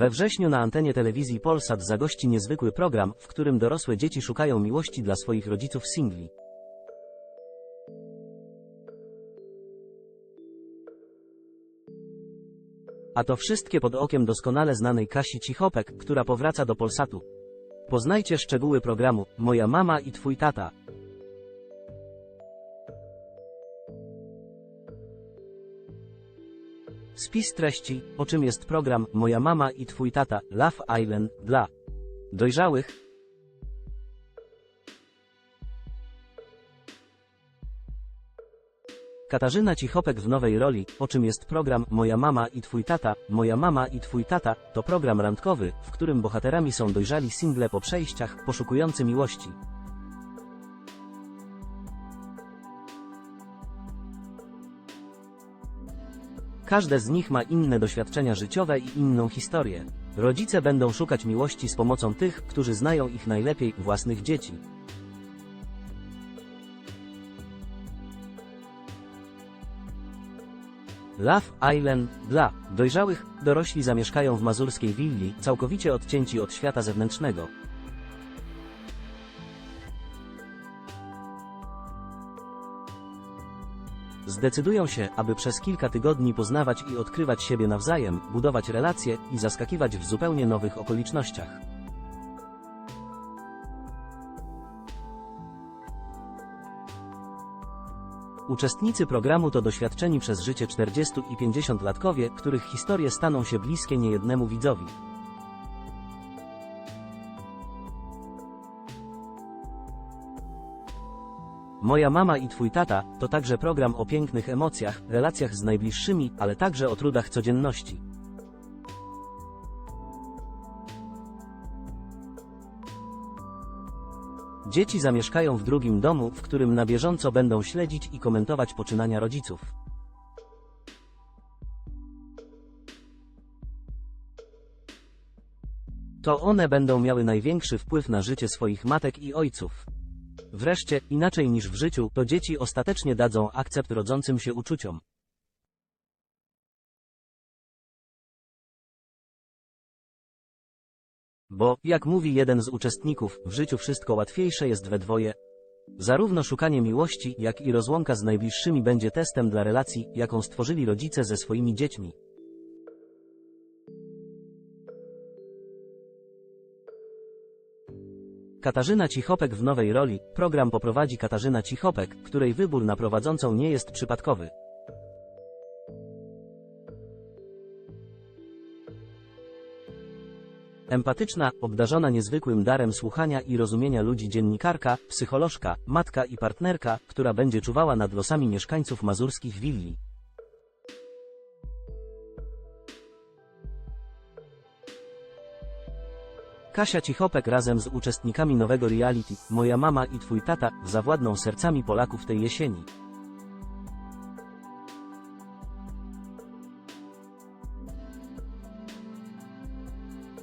We wrześniu na antenie telewizji Polsat zagości niezwykły program, w którym dorosłe dzieci szukają miłości dla swoich rodziców singli. A to wszystkie pod okiem doskonale znanej Kasi Cichopek, która powraca do Polsatu. Poznajcie szczegóły programu Moja mama i twój tata. Spis treści, o czym jest program Moja mama i twój tata Love Island dla dojrzałych. Katarzyna Cichopek w nowej roli, o czym jest program Moja mama i twój tata. Moja mama i twój tata to program randkowy, w którym bohaterami są dojrzali single po przejściach, poszukujący miłości. Każde z nich ma inne doświadczenia życiowe i inną historię. Rodzice będą szukać miłości z pomocą tych, którzy znają ich najlepiej, własnych dzieci. Love Island dla dojrzałych dorośli zamieszkają w mazurskiej willi, całkowicie odcięci od świata zewnętrznego. Zdecydują się, aby przez kilka tygodni poznawać i odkrywać siebie nawzajem, budować relacje i zaskakiwać w zupełnie nowych okolicznościach. Uczestnicy programu to doświadczeni przez życie 40 i 50 latkowie, których historie staną się bliskie niejednemu widzowi. Moja mama i twój tata to także program o pięknych emocjach, relacjach z najbliższymi, ale także o trudach codzienności. Dzieci zamieszkają w drugim domu, w którym na bieżąco będą śledzić i komentować poczynania rodziców. To one będą miały największy wpływ na życie swoich matek i ojców. Wreszcie, inaczej niż w życiu, to dzieci ostatecznie dadzą akcept rodzącym się uczuciom. Bo, jak mówi jeden z uczestników, w życiu wszystko łatwiejsze jest we dwoje. Zarówno szukanie miłości, jak i rozłąka z najbliższymi będzie testem dla relacji, jaką stworzyli rodzice ze swoimi dziećmi. Katarzyna Cichopek w nowej roli. Program poprowadzi Katarzyna Cichopek, której wybór na prowadzącą nie jest przypadkowy. Empatyczna, obdarzona niezwykłym darem słuchania i rozumienia ludzi dziennikarka, psycholożka, matka i partnerka, która będzie czuwała nad losami mieszkańców mazurskich willi. Kasia Cichopek razem z uczestnikami nowego reality Moja mama i twój tata zawładną sercami Polaków tej jesieni.